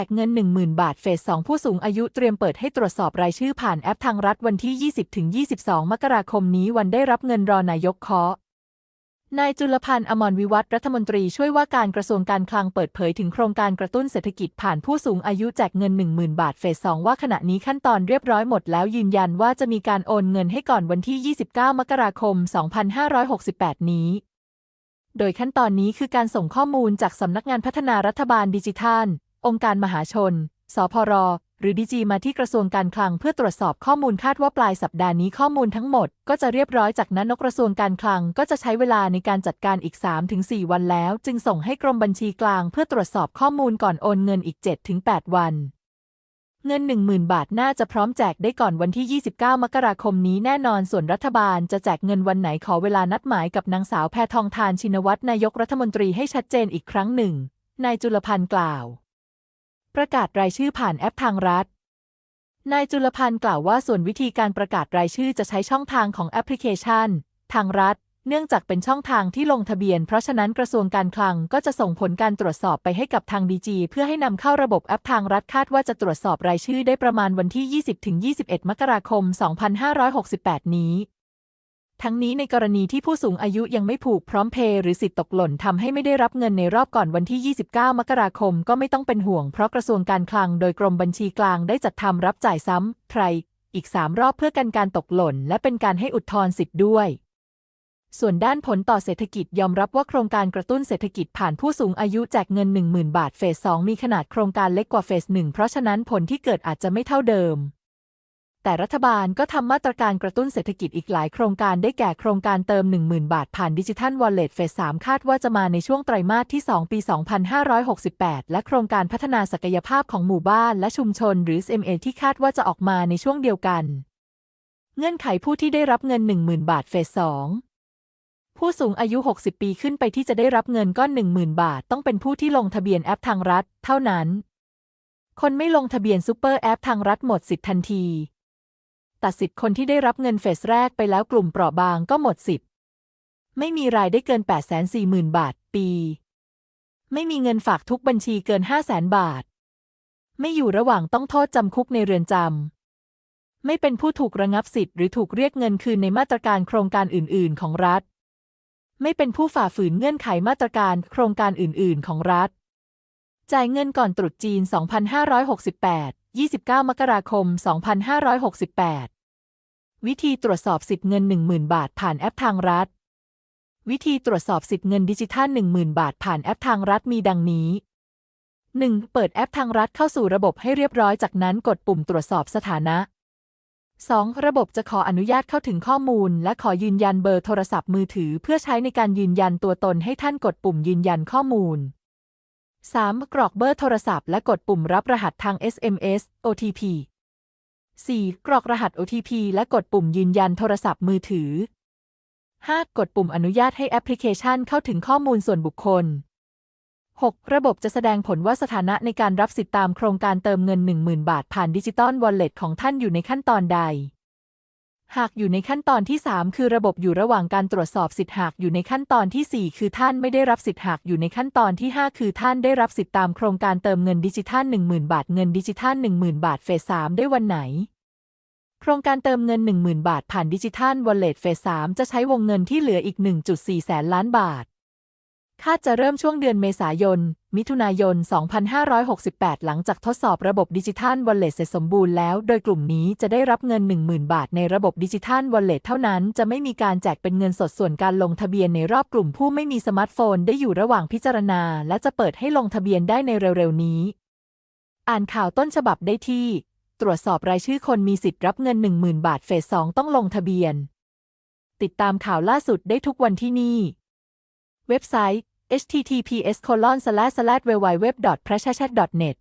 แจกเงิน 10,000 บาทเฟส 2 ผู้สูงอายุเตรียมเปิดให้ตรวจสอบรายชื่อผ่านแอปทางรัฐวันที่ 20-22 มกราคมนี้วันได้รับเงินรอนายกเคาะนายจุลพันธ์อมรวิวัฒน์รัฐมนตรีช่วยว่าการกระทรวงการคลังเปิดเผยถึงโครงการกระตุ้นเศรษฐกิจผ่านผู้สูงอายุแจกเงิน 10,000 บาทเฟส 2 ว่าขณะนี้ขั้นตอนเรียบร้อยหมดแล้วยืนยันว่าจะมีการโอนเงินให้ก่อนวันที่ 29 มกราคม 2568 นี้ โดยขั้นตอนนี้คือการส่งข้อมูลจากสำนักงานพัฒนารัฐบาลดิจิทัล องค์การมหาชน สพร หรือดีจีมาที่กระทรวงการคลังเพื่อตรวจสอบข้อมูลคาดว่าปลายสัปดาห์นี้ข้อมูลทั้งหมด ก็จะเรียบร้อยจากนั้นนกกระทรวงการคลังก็จะใช้เวลาในการจัดการอีก 3-4 วันแล้ว จึงส่งให้กรมบัญชีกลางเพื่อตรวจสอบข้อมูลก่อนโอนเงินอีก 7-8 วันเงิน 10,000 บาทน่าจะพร้อมแจกได้ก่อนวันที่ 29 มกราคมนี้แน่นอนส่วนรัฐบาลจะแจกเงินวันไหนขอเวลานัดหมายกับนางสาวแพทองทานชินวัตรนายกรัฐมนตรีให้ชัดเจนอีกครั้งหนึ่ง นายจุลพันธ์กล่าว ประกาศรายชื่อผ่านแอปทางรัฐ นายจุลพันธ์กล่าวว่าส่วนวิธีการประกาศรายชื่อจะใช้ช่องทางของแอปพลิเคชัน ทางรัฐ เนื่องจากเป็นช่องทางที่ลงทะเบียน เพราะฉะนั้นกระทรวงการคลังก็จะส่งผลการตรวจสอบไปให้กับทางดีจีเพื่อให้นำเข้าระบบแอปทางรัฐคาดว่าจะตรวจสอบรายชื่อได้ประมาณวันที่ 20-21 มกราคม 2568 นี้ ทั้งนี้ในกรณีที่ผู้สูงอายุยังไม่ผูกพร้อมเพย์หรือสิทธิ์ตกหล่นทำให้ไม่ได้รับเงินในรอบก่อนวันที่ 29 มกราคมก็ไม่ต้องเป็นห่วงเพราะกระทรวงการคลังโดยกรมบัญชีกลางได้จัดทำรับจ่ายซ้ำไพรอีก 3 รอบเพื่อกันการตกหล่น และเป็นการให้อุทธรณ์สิทธิ์ด้วยส่วนด้านผลต่อเศรษฐกิจยอมรับว่าโครงการกระตุ้นเศรษฐกิจผ่านผู้สูงอายุแจกเงิน 10,000 บาทเฟส 2 มีขนาดโครงการเล็กกว่าเฟส 1 เพราะฉะนั้นผลที่เกิดอาจจะไม่เท่าเดิม แต่รัฐบาลก็ทำมาตรการกระตุ้นเศรษฐกิจอีกหลายโครงการได้แก่โครงการเติม 10,000 บาทผ่านดิจิทัลวอลเล็ตเฟส3คาดว่าจะมาในช่วงไตรมาสที่ 2 ปี 2568 และโครงการพัฒนาศักยภาพของหมู่บ้านและชุมชนหรือ SMA ที่คาดว่าจะออกมาในช่วงเดียวกัน เงื่อนไขผู้ที่ได้รับเงิน 10,000 บาทเฟส2ผู้สูงอายุ 60 ปีขึ้นไปที่จะได้รับเงินก้อน 10,000 บาท ต้องเป็นผู้ที่ลงทะเบียนแอปทางรัฐ เท่านั้น คนไม่ลงทะเบียนซูเปอร์แอปทางรัฐหมดสิทธิ์ทันที ตัดสิทธิ์คนที่ได้รับเงินเฟสแรกไปแล้วกลุ่มเปราะบางก็หมดสิทธิ์ ไม่มีรายได้เกิน 840,000 บาท ปี ไม่มีเงินฝากทุกบัญชีเกิน 500,000 บาท ไม่อยู่ระหว่างต้องโทษจำคุกในเรือนจำ ไม่เป็นผู้ถูกระงับสิทธิ์หรือถูกเรียกเงินคืนในมาตรการโครงการอื่น ๆ ของรัฐ ไม่เป็นผู้ฝ่าฝืนเงื่อนไขมาตรการโครงการอื่น ๆ ของรัฐ จ่ายเงินก่อนตรุษจีน 2568 29 มกราคม 2568 วิธีตรวจสอบสิทธิ์เงิน 10,000 บาทผ่านแอปทางรัฐ วิธีตรวจสอบสิทธิ์เงินดิจิทัล 10,000 บาทผ่านแอปทางรัฐมีดังนี้ 1. เปิดแอปทางรัฐเข้าสู่ระบบให้เรียบร้อยจากนั้นกดปุ่มตรวจสอบสถานะ 2. ระบบจะขออนุญาตเข้าถึงข้อมูล และขอยืนยันเบอร์โทรศัพท์มือถือ เพื่อใช้ในการยืนยันตัวตนให้ท่านกดปุ่มยืนยันข้อมูล 3. กรอกเบอร์โทรศัพท์และกดปุ่มรับรหัสทาง SMS OTP 4. กรอกรหัส OTP และกดปุ่มยืนยันโทรศัพท์มือถือ 5. กดปุ่มอนุญาตให้แอปพลิเคชันเข้าถึงข้อมูลส่วนบุคคล 6. ระบบจะแสดงผลว่าสถานะในการรับสิทธิตามโครงการเติมเงิน 10,000 บาทผ่านดิจิตอลวอลเล็ตของท่านอยู่ในขั้นตอนใด หากอยู่ในขั้นตอนที่ 3 คือระบบอยู่ระหว่างการตรวจสอบสิทธิ์หากอยู่ในขั้นตอนที่ 4 คือท่านไม่ได้รับสิทธิ์หากอยู่ในขั้นตอนที่ 5 คือท่านได้รับสิทธิ์ตามโครงการเติมเงินดิจิทัล 10,000 บาท เงินดิจิทัล 10,000 บาทเฟส3ได้วันไหน โครงการเติมเงิน 10,000 บาทผ่านดิจิทัลวอลเล็ตเฟส3จะใช้วงเงินที่เหลืออีก 1.4 แสนล้านบาท คาดจะเริ่มช่วงเดือนเมษายน มิถุนายน 2568 หลังจากทดสอบระบบดิจิทัลวอลเล็ตเสร็จสมบูรณ์แล้ว โดยกลุ่มนี้จะได้รับเงิน 10,000 บาทในระบบดิจิทัลวอลเล็ตเท่านั้น จะไม่มีการแจกเป็นเงินสดส่วนการลงทะเบียนในรอบกลุ่มผู้ไม่มีสมาร์ทโฟนได้อยู่ระหว่างพิจารณา และจะเปิดให้ลงทะเบียนได้ในเร็วๆนี้ อ่านข่าวต้นฉบับได้ที่ ตรวจสอบรายชื่อคนมีสิทธิ์รับเงิน 10,000 บาทเฟส 2 ต้องลงทะเบียน ติดตามข่าวล่าสุดได้ทุกวันที่นี่ เว็บไซต์ https://www.prashachat.net